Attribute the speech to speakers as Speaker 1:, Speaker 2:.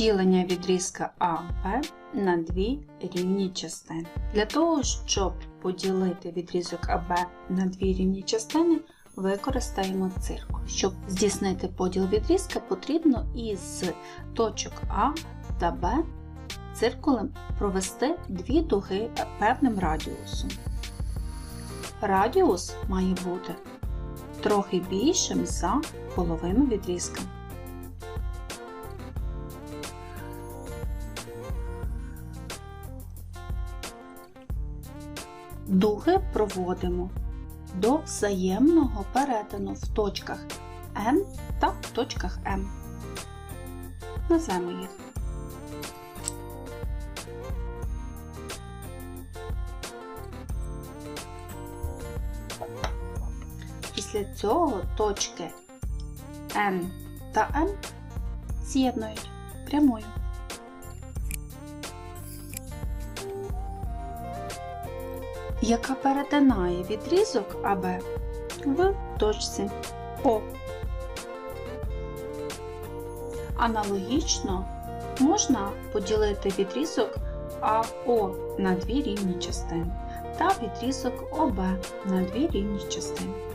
Speaker 1: ділення відрізка АБ на дві рівні частини. Для того, щоб поділити відрізок АБ на дві рівні частини, використаємо циркуль. Щоб здійснити поділ відрізка, потрібно із точок А та Б циркулем провести дві дуги певним радіусом. Радіус має бути трохи більшим за половину відрізка. Дуги проводимо до взаємного перетину в точках N та в точках M. Назвемо їх. Після цього точки N та M з'єднують прямою. Яка перетинає відрізок АБ в точці О. Аналогічно можна поділити відрізок АО на дві рівні частини та відрізок ОБ на дві рівні частини.